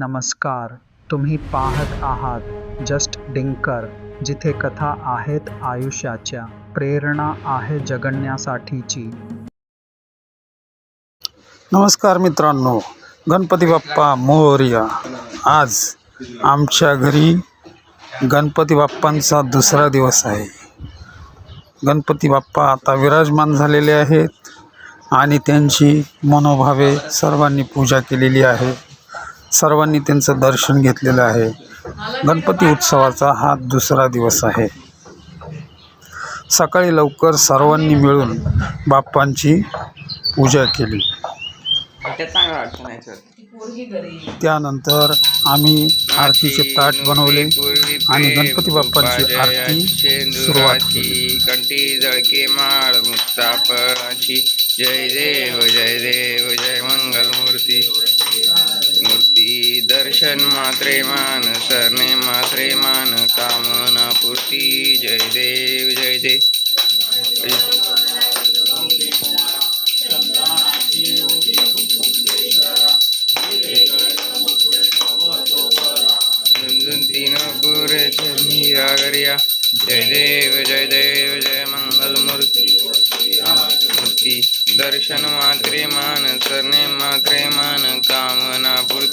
नमस्कार तुम्ही पाहत आहात जस्ट डिंकर जिथे कथा आहेत आयुष्याच्या प्रेरणा आहे जगण्यासाठीची. नमस्कार मित्रांनो गणपती बाप्पा मोरया आज आमच्या घरी गणपती बाप्पांचा दुसरा दिवस आहे. गणपती बाप्पा आता विराजमान झालेले आहेत आणि त्यांची मनोभावे सर्वांनी पूजा केलेली आहे. सर्वांनी त्यांचं दर्शन घेतलेलं आहे. गणपती उत्सवाचा हा दुसरा दिवस आहे. सकाळी लवकर सर्वांनी मिळून बाप्पांची पूजा केली. त्यानंतर आम्ही आरतीचे ताट बनवले आणि गणपती बाप्पांची आरती सुरुवात केली. जळके माळ मुक्ता जय देव जय देव जय मंगल દર્શન માત્રે માન સરને માત્રે માન કામના પૂર્તિ. જય દેવ જય દેવ. નિરાગરિયા જય દેવ જય દેવ, જય મંગલ મૂર્તિ મૂર્તિ દર્શન માત્રે માન સરને માત્રે માન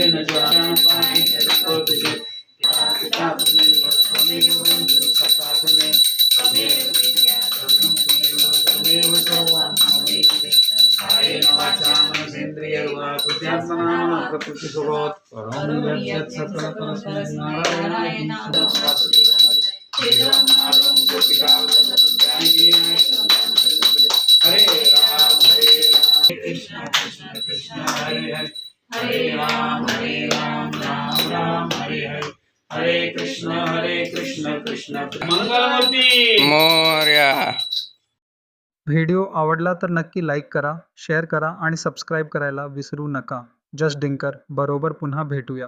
in a jar, trying to find it appropriate. Got the government, come here with me, stop talking me. Come here with me, come here with me, come here with me. ായ നാ मोर्या. व्हिडिओ आवडला तर नक्की like करा share करा आणि subscribe करायला विसरू नका. जस्ट डिंकर बरोबर पुन्हा भेटूया.